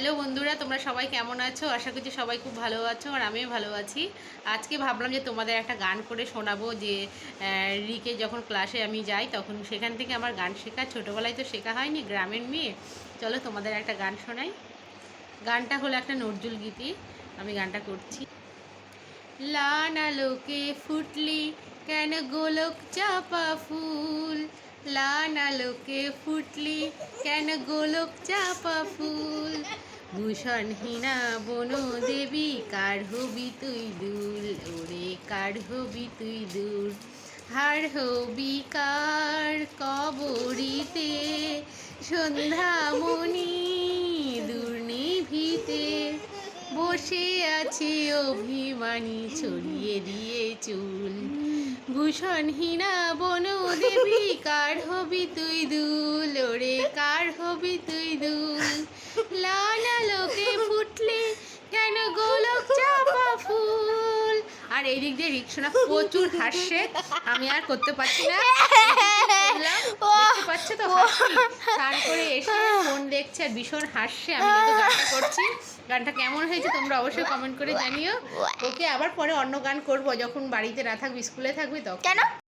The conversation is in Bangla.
হ্যালো বন্ধুরা, তোমরা সবাই কেমন আছো? আশা করছি সবাই খুব ভালো আছো আর আমিও ভালো আছি। আজকে ভাবলাম যে তোমাদের একটা গান করে শোনাবো যে রিকে যখন ক্লাসে আমি যাই তখন সেখান থেকে আমার গান শেখা। ছোটোবেলায় তো শেখা হয়নি, গ্রামের মেয়ে। চলো তোমাদের একটা গান শোনাই। গানটা হলো একটা নজরুল গীতি। আমি গানটা করছি। লানা লোকে ফুটলি কেন গোলক চাপা ফুল? লানা লোকে ফুটলি কেন গোলক চাপা ফুল? ভূষণহীনা বন দেবী কার হবি তুই দুল ওরে কার হবি তুই দুল হার হবি কার কবরিতে সন্ধ্যামণি দুর্নিভিতে। বসে আছে অভিমানী, ছড়িয়ে দিয়ে চুল। ভূষণহীনা বন দেবী কার হবি তুই দুল, ওরে কার হবি তুই দুল। আর এই দিক দিয়ে রিক্সোনা প্রচুর হাসছে। আমি আর করতে পারছি না। পাচ্ছে তো হাসি স্নান করে এসে ফোন দেখছে আর ভীষণ হাসছে। আমি কিন্তু গানটা করছি। গানটা কেমন হয়েছে তোমরা অবশ্যই কমেন্ট করে জানিও। ওকে আবার পরে অন্য গান করব যখন বাড়িতে না থাকবি স্কুলে থাকবি তখন। কেন?